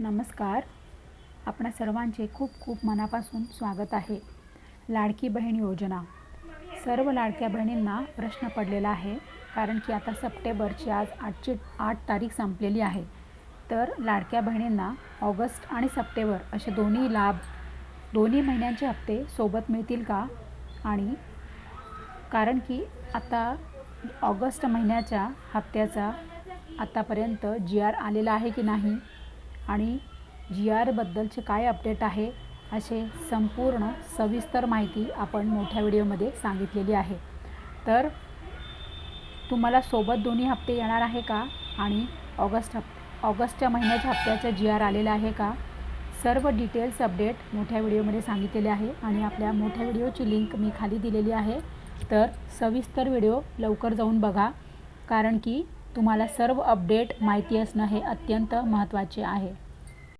नमस्कार. आपणा सर्वांचे खूप खूप मनापासून स्वागत आहे. लाडकी बहीण योजना. सर्व लाडक्या बहिणींना प्रश्न पडलेला आहे कारण की आता सप्टेंबरची आज आठची आठ तारीख संपलेली आहे. तर लाडक्या बहिणींना ऑगस्ट आणि सप्टेंबर असे दोन्ही लाभ दोन्ही महिन्यांचे हप्ते सोबत मिळतील का? आणि कारण की आता ऑगस्ट महिन्याच्या हप्त्याचा आत्तापर्यंत जी आर आलेला आहे की नाही? आणि जी आरबद्दलचे काय अपडेट आहे असे संपूर्ण सविस्तर माहिती आपण मोठ्या व्हिडिओमध्ये सांगितलेली आहे. तर तुम्हाला सोबत दोन्ही हप्ते येणार आहे का? आणि ऑगस्ट हप् ऑगस्टच्या महिन्याच्या हप्त्याचा जी आर आलेला आहे का? सर्व डिटेल्स अपडेट मोठ्या व्हिडिओमध्ये सांगितलेले आहे आणि आपल्या मोठ्या व्हिडिओची लिंक मी खाली दिलेली आहे. तर सविस्तर व्हिडिओ लवकर जाऊन बघा. कारण की तुम्हाला सर्व अपडेट माहिती असणं हे अत्यंत महत्त्वाचे आहे.